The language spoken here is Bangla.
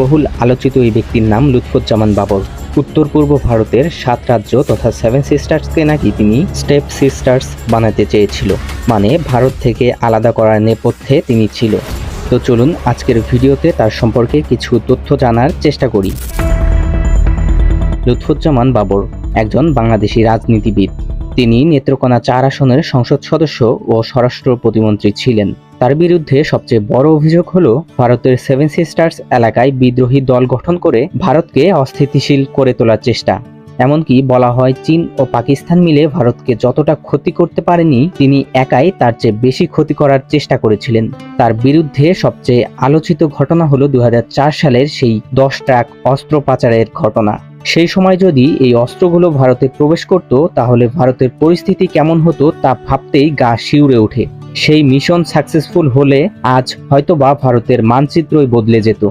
বহুল আলোচিত এই ব্যক্তির নাম লুৎফুজ্জামান বাবর। উত্তর পূর্ব ভারতের সাত রাজ্য তথা সেভেন সিস্টার্সকে নাকি তিনি স্টেপ সিস্টার্স বানাতে চেয়েছিল মানে ভারত থেকে আলাদা করার নেপথ্যে তিনি ছিল। তো চলুন আজকের ভিডিওতে তার সম্পর্কে কিছু তথ্য জানার চেষ্টা করি। লুৎফুজ্জামান বাবর একজন বাংলাদেশি রাজনীতিবিদ। তিনি নেত্রকোনা চার আসনের সংসদ সদস্য ও স্বরাষ্ট্র প্রতিমন্ত্রী ছিলেন। তার বিরুদ্ধে সবচেয়ে বড় অভিযোগ হলো ভারতের সেভেন সিস্টার্স এলাকায় বিদ্রোহী দল গঠন করে ভারতকে অস্থিতিশীল করে তোলার চেষ্টা। এমনকি বলা হয় চীন ও পাকিস্তান মিলে ভারতকে যতটা ক্ষতি করতে পারেনি, তিনি একাই তার চেয়ে বেশি ক্ষতি করার চেষ্টা করেছিলেন। তার বিরুদ্ধে সবচেয়ে আলোচিত ঘটনা হলো দু হাজার চার সালের সেই দশ ট্রাক অস্ত্র পাচারের ঘটনা। সেই সময় যদি এই অস্ত্রগুলো ভারতে প্রবেশ করত, তাহলে ভারতের পরিস্থিতি কেমন হতো তা ভাবতেই গা শিউরে ওঠে। সেই মিশন সাকসেসফুল হলে আজ হয়তোবা ভারতের মানচিত্রই বদলে যেত।